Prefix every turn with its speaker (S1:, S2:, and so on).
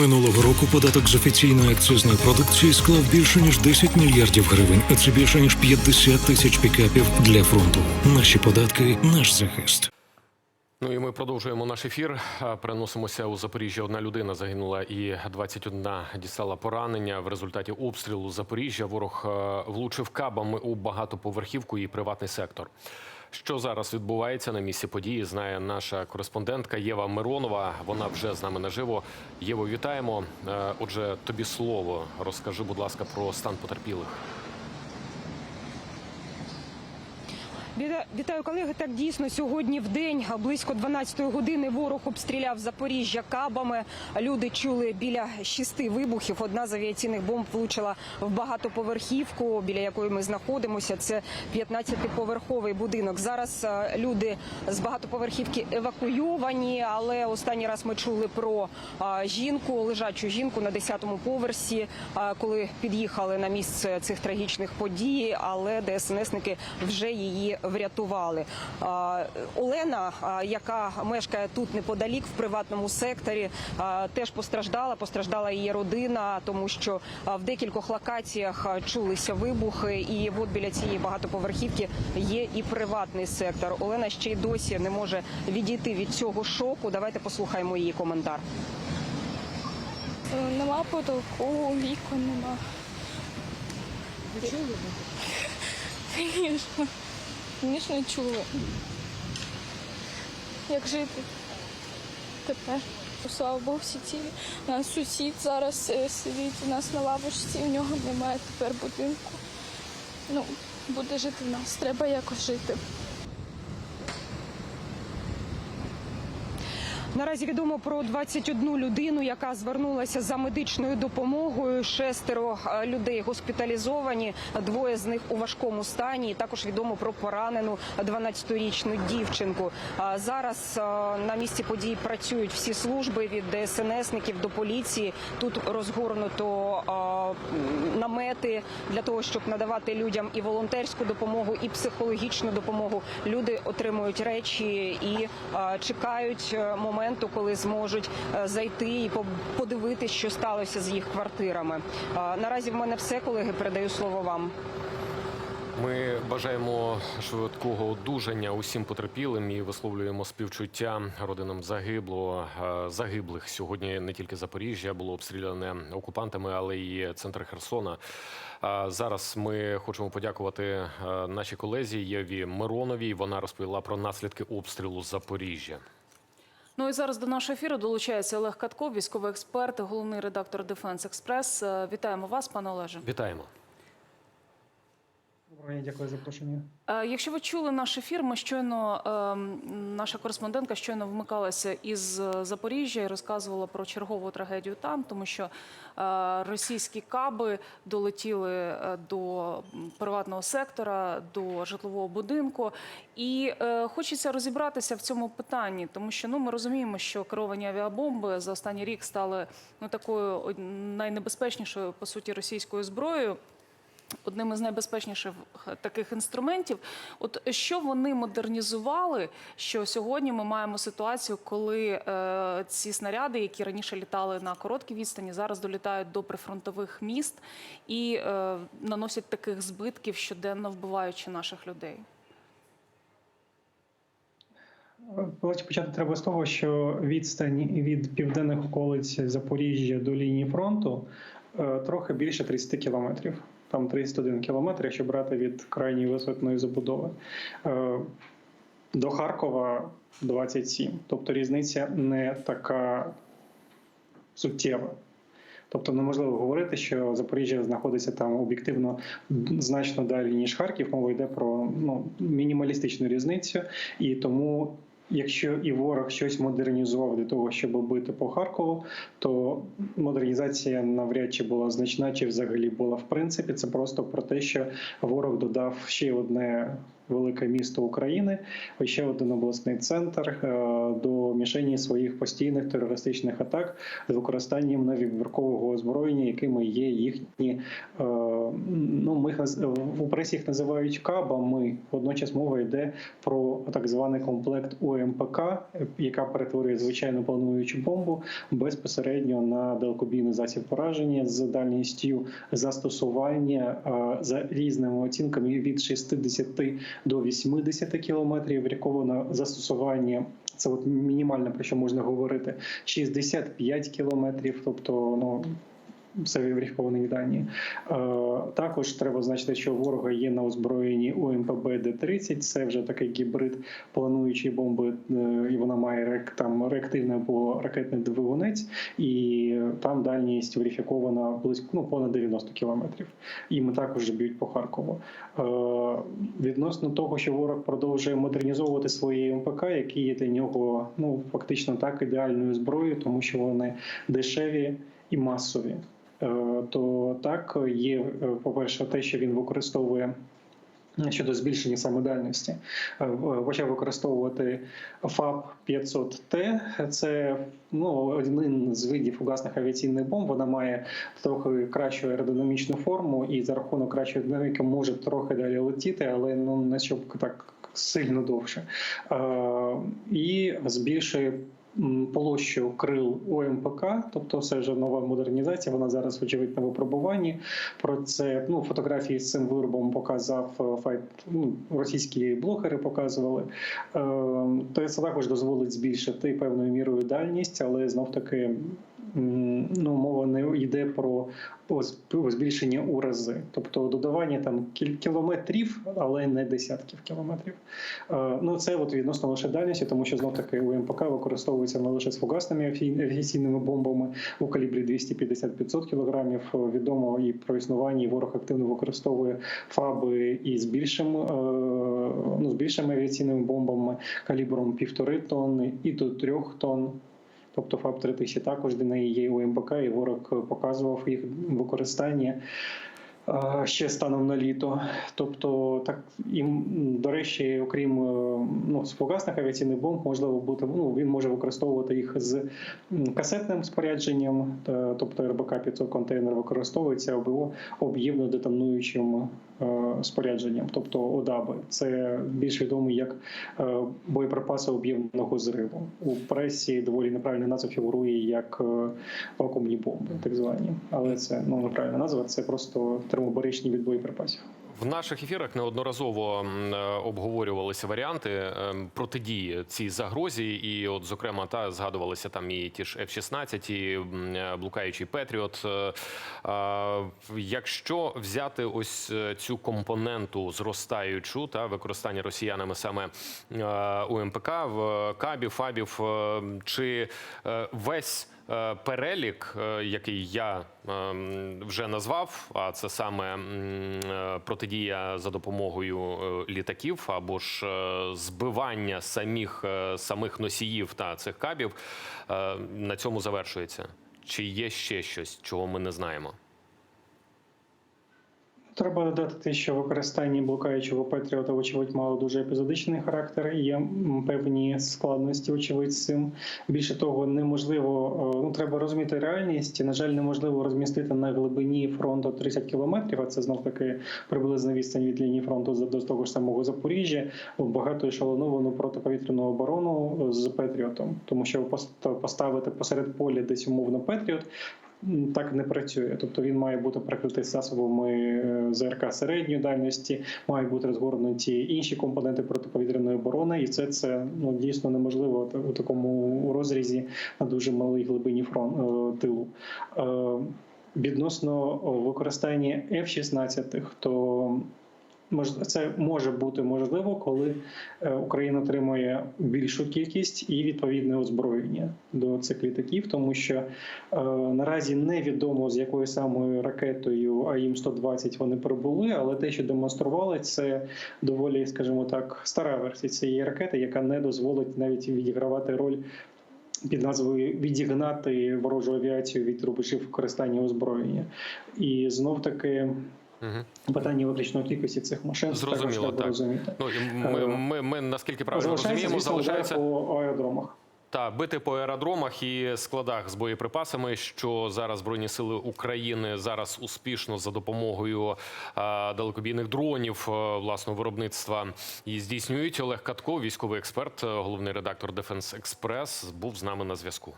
S1: Минулого року податок з офіційної акцизної продукції склав більше ніж 10 мільярдів гривень, а це більше ніж 50 тисяч пікапів для фронту. Наші податки, наш захист.
S2: Ну і ми продовжуємо наш ефір. Переносимося у Запоріжжя. Одна людина загинула і 21 дістала поранення в результаті обстрілу Запоріжжя. Ворог е, влучив кабами у багатоповерхівку і приватний сектор. Що зараз відбувається на місці події, знає наша кореспондентка Єва Миронова. Вона вже з нами наживо. Єво, вітаємо. Е, Отже, тобі слово. Розкажи, будь ласка, про стан потерпілих.
S3: Вітаю колеги. Так дійсно сьогодні в день близько 12-ї години ворог обстріляв Запоріжжя кабами. Люди чули біля шести вибухів. Одна з авіаційних бомб влучила в багатоповерхівку, біля якої ми знаходимося. Це 15-поверховий будинок. Зараз е, люди з багатоповерхівки евакуйовані, але останній раз ми чули про жінку, лежачу жінку на 10-му поверсі, коли під'їхали на місце цих трагічних подій, але ДСНСники вже її врятували. Олена, яка мешкає тут неподалік в приватному секторі, теж постраждала. Постраждала її родина, тому що в декількох локаціях чулися вибухи, і от біля цієї багатоповерхівки є і приватний сектор. Олена ще й досі не може відійти від цього шоку. Давайте послухаємо її коментар.
S4: Е, Нема потолку, вікон нема. Ви чули? Звісно. Звісно, чули. Як жити тепер? Слава Богу, всі цілі. У нас сусід зараз е, сидить у нас на лавочці, у нього немає тепер будинку. Ну, буде жити в нас, треба якось жити.
S3: Наразі відомо про 21 людину, яка звернулася за медичною допомогою. Шестеро е, людей госпіталізовані, двоє з них у важкому стані. Також відомо про поранену 12-річну дівчинку. Зараз е, на місці подій працюють всі служби від ДСНСників до поліції. Тут розгорнуто е, намети для того, щоб надавати людям і волонтерську допомогу, і психологічну допомогу. Люди отримують речі і чекають е, моменту, коли зможуть е, зайти і по- подивитись, що сталося з їх квартирами. Наразі в мене все, колеги. Передаю слово вам.
S2: Ми бажаємо швидкого одужання усім потерпілим і висловлюємо співчуття родинам загибло е, загиблих. Сьогодні не тільки Запоріжжя було обстріляне окупантами, але й центр Херсона. Зараз ми хочемо подякувати е, нашій колезі Єві Мироновій. Вона розповіла про наслідки обстрілу Запоріжжя.
S5: Ну і зараз до нашого ефіру долучається Олег Катко, військовий експерт, головний редактор Дефенс Експрес. Вітаємо вас, пане Олеже.
S2: Вітаємо.
S6: Дякую за запрошення.
S5: Е, Якщо ви чули наш ефір, ми щойно ем, наша кореспондентка щойно вмикалася із е, Запоріжжя і розказувала про чергову трагедію там, тому що е, російські каби долетіли до приватного сектора, до житлового будинку. І хочеться розібратися в цьому питанні, тому що ну ми розуміємо, що керовані авіабомби за останній рік стали ну такою найнебезпечнішою по суті російською зброєю одним із найбезпечніших таких інструментів. От що вони модернізували, що сьогодні ми маємо ситуацію, коли е, ці снаряди, які раніше літали на короткій відстані, зараз долітають до прифронтових міст і е, наносять таких збитків щоденно вбиваючи наших людей.
S6: Почати треба з того, що відстань від південних околиць Запоріжжя до лінії фронту е, трохи більше 30 кілометрів. Там 31 кілометр, якщо брати від крайньої висотної забудови. Е, До Харкова 27. Тобто різниця не така суттєва. Тобто неможливо говорити, що Запоріжжя знаходиться там об'єктивно значно далі, ніж Харків. Мова йде про ну, мінімалістичну різницю. І тому, якщо і ворог щось модернізував для того, щоб бити по Харкову, то модернізація навряд чи була значна, чи взагалі була в принципі. Це просто про те, що ворог додав ще одне велике місто України, ще один обласний центр е, до мішені своїх постійних терористичних атак з використанням навіверкового озброєння, якими є їхні е, ну ми в пресі їх називають кабами. Водночас мова йде про так званий комплект УМПК, яка перетворює звичайну плануючу бомбу безпосередньо на далекобійний засіб пораження з дальністю застосування е, за різними оцінками від 60 до 80 кілометрів. Вряковано застосування. Це от мінімальне про що можна говорити 65 кілометрів, тобто ну це враховані дані. Е, Також треба значити, що ворога є на озброєнні УМПБ Д-30. Це вже такий гібрид плануючої бомби, е, і вона має там реактивний або ракетний двигунець, і там дальність верифікована близько ну, понад 90 кілометрів. І ми також б'ють по Харкову. Відносно того, що ворог продовжує модернізовувати свої МПК, які є для нього ну фактично так ідеальною зброєю, тому що вони дешеві і масові. Е, То так є, е, по-перше, те, що він використовує щодо збільшення саме дальності, Е, почав використовувати ФАБ 500Т. Це ну, один з видів фугасних авіаційних бомб. Вона має трохи кращу аеродинамічну форму і за рахунок кращої динаміки може трохи далі летіти, але ну не щоб так сильно довше. Е, І збільшує площу крил ОМПК, тобто це вже нова модернізація. Вона зараз очевидь на випробуванні. Про це ну фотографії з цим виробом показав е, файт. Ну, російські блогери показували. Е, То це також дозволить збільшити певною мірою дальність, але знов таки. Ну, мова не йде про збільшення у рази, тобто додавання там кілометрів, але не десятків кілометрів. Е, Ну це от відносно лише дальності, тому що знов таки УМПК використовується не лише з фугасними авіаційними бомбами у калібрі 250-500 кілограмів. Е, Відомо і про існування і ворог активно використовує фаби і з більшим е, ну з більшими авіаційними бомбами калібром півтори тонни і до трьох тонн. Тобто ФАБ 3000 також для неї є у МБК, і ворог показував їх використання ще станом на літо. Тобто, так і до речі, окрім е, ну, фугасних авіаційних бомб, можливо бути ну він може використовувати їх з касетним спорядженням, тобто РБК 500 контейнер використовується або об'ємно детонуючим е, спорядженням, тобто ОДАБи. Це більш відомий як е, боєприпаси об'ємного зриву. У пресі доволі неправильна назва фігурує як вакуумні бомби, так звані. Але це ну неправильна назва, це просто термобаричні від боєприпасів.
S2: В наших ефірах неодноразово е, обговорювалися варіанти е, протидії цій загрозі, і, от, зокрема, та згадувалися там і ті ж F-16, і е, блукаючий Петріот. Е, Якщо взяти ось цю компоненту зростаючу та використання росіянами саме е, УМПК в кабів, фабів, чи весь перелік, е, який я ем, вже назвав, а це саме е, протидія за допомогою е, літаків або ж е, збивання самих, е, самих носіїв та цих кабів, е, на цьому завершується. Чи є ще щось, чого ми не знаємо?
S6: Треба додати що використання блукаючого Петріота, вочевидь, мало дуже епізодичний характер. Є певні складності, очевидь, з цим. Більше того, неможливо е, ну треба розуміти реальність. На жаль, неможливо розмістити на глибині фронту 30 кілометрів. А це знов таки приблизна відстань від лінії фронту до того ж самого Запоріжжя. багато ешелоновану протиповітряну оборону з Петріотом, тому що пост- поставити посеред поля десь умовно Петріот. Так не працює, тобто він має бути прикритий засобами е, ЗРК середньої дальності, мають бути розгорнуті інші компоненти протиповітряної оборони, і це це ну дійсно неможливо у такому розрізі на дуже малій глибині фронт е, тилу. Е, Відносно використання F-16, то це може бути можливо, коли е, Україна отримує більшу кількість і відповідне озброєння до цих літаків, тому що е, наразі невідомо з якою самою ракетою АІМ-120 вони прибули, але те, що демонстрували, це доволі, скажімо так, стара версія цієї ракети, яка не дозволить навіть відігравати роль. Під назвою відігнати ворожу авіацію від рубежів використання озброєння, і знов таки Питання виключно кількості цих машин.
S2: Зрозуміло, так.
S6: розуміти.
S2: Ну ми, ми, ми наскільки правильно
S6: Залишається,
S2: розуміємо, залишається
S6: по аеродромах.
S2: та бити по аеродромах і складах з боєприпасами, що зараз збройні сили України зараз успішно за допомогою е, далекобійних дронів е, власного виробництва і здійснюють. Олег Катко, військовий експерт, е, головний редактор Дефенс Експрес, був з нами на зв'язку.